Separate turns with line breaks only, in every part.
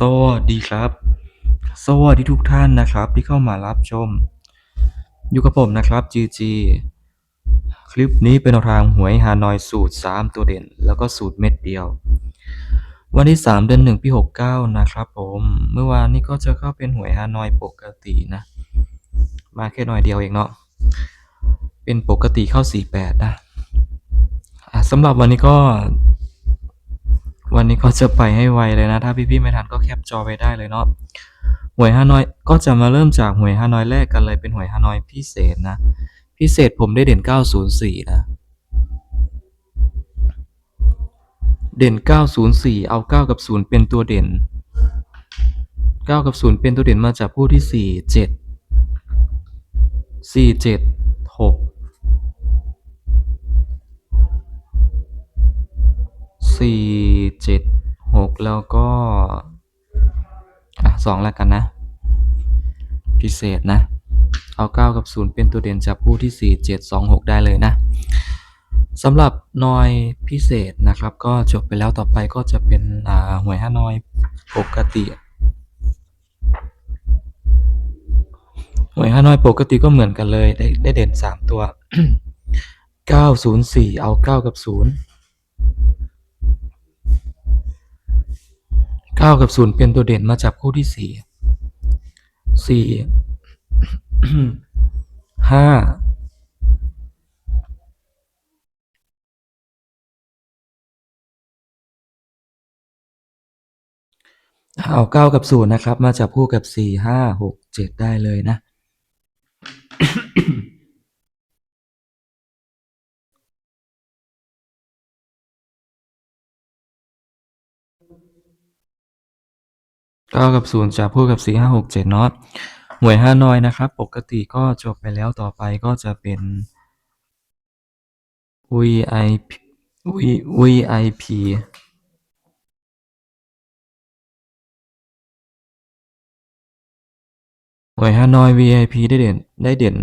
สวัสดีครับ สวัสดีทุกท่านนะครับที่เข้ามารับชม อยู่กับผมนะครับ GG คลิปนี้เป็นแนวทางหวยฮานอยสูตร 3 ตัวเด่น แล้วก็สูตรเม็ดเดียว วันที่ 3 เดือน1ปี69 นะครับผม เมื่อวานนี้ก็จะเข้าเป็นหวยฮานอยปกตินะ มาแค่หน่อยเดียวเองเนาะ เป็นปกติเข้า 48 นะะสำหรับวันนี้ก็ วันนี้ก็จะไปให้ไวเลยนะ ถ้าพี่ๆไม่ทันก็แคปจอไปได้เลยเนาะหวยฮานอยก็จะมาเริ่มจากหวยฮานอยแรกกันเลยเป็นหวยฮานอยพิเศษนะ พิเศษผมได้เด่น 904 นะ เด่น 904 เอา 9 กับ 0 เป็นตัวเด่น 9 กับ 0 เป็นตัวเด่นมาจากผู้ที่ 4 7 4 7 6 4 7 6แล้วก็ อะ2แล้วกันนะ พิเศษนะ เอา 9 กับ 0 เป็นตัวเด่นจากผู้ที่ 4 7 2 6 ได้เลยนะสำหรับนอยพิเศษนะครับ ก็จบไปแล้วต่อไปก็จะเป็นอ่าหวยฮานอยปกติหวยฮานอยปกติก็เหมือนกันเลย ได้ได้เด่น 3 ตัว 904 เอา 9 กับ 0 9กับ0เป็นตัวเด่นมาจับคู่ที่4 4ห้าเอาเก้ากับศูนย์นะครับ มาจับคู่กับสี่ห้าหกเจ็ดได้เลยนะ เก้ากับศูนย์จับคู่กับสี่ห้าหกเจ็ดเนาะหวยห้านอยนะครับ ปกติก็จบไปแล้วต่อไปก็จะเป็น VIP VIP หวยฮานอย VIP ได้เด่นได้เด่น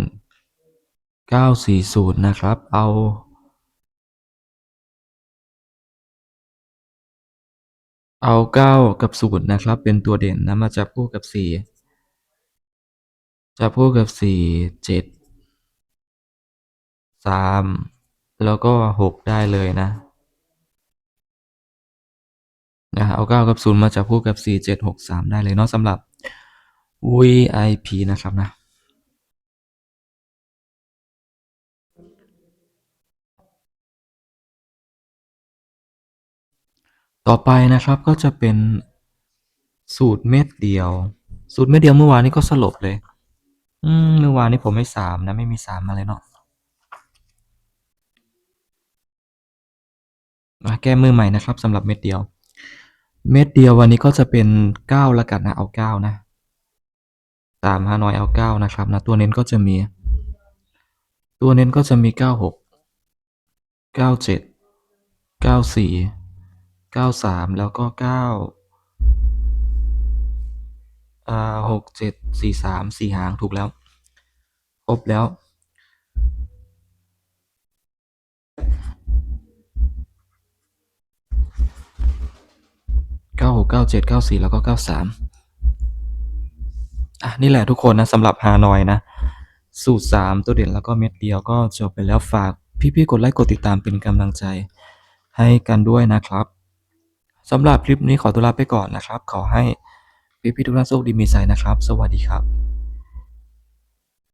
940 นะครับ เอา เอา 9 กับ 0 นะครับ เป็นตัวเด่นนะ มาจับคู่กับ 4 จับคู่กับ 4 7 3 แล้วก็ 6 ได้เลยนะนะเอา 9 กับ 0 มาจับคู่กับ 4 7 6 3 ได้เลยเนาะสำหรับ VIP นะครับนะ ต่อไปนะครับก็จะเป็นสูตรเม็ดเดียว สูตรเม็ดเดียวเมื่อวานนี้ก็สลบเลย อืมเมื่อวานนี้ผมไม่สามนะไม่มีสามมาเลยเนาะมาแก้มือใหม่นะครับสำหรับเม็ดเดียว เม็ดเดียววันนี้ก็จะเป็นเก้าละกันนะเอาเก้านะตามฮานอยเอาเก้านะครับนะตัวเน้นก็จะมี ตัวเน้นก็จะมีเก้าหกเก้าเจ็ดเก้าสี่ เก้าสามแล้วก็เก้าอ่าหกเจ็ดสี่สามสี่หางถูกแล้วครบแล้ว เก้าหกเก้าเจ็ดเก้าสี่แล้วก็เก้าสามอะนี่แหละทุกคนนะสำหรับฮานอยนะ สูตรสามตัวเด่นแล้วก็เม็ดเดียวก็จบไปแล้วฝากพี่ๆกดไลค์กดติดตามเป็นกำลังใจให้กันด้วยนะครับ สำหรับคลิปนี้ขอตัวลาไปก่อนนะครับ ขอให้พี่ๆทุกท่านโชคดีมีใจนะครับ สวัสดีครับ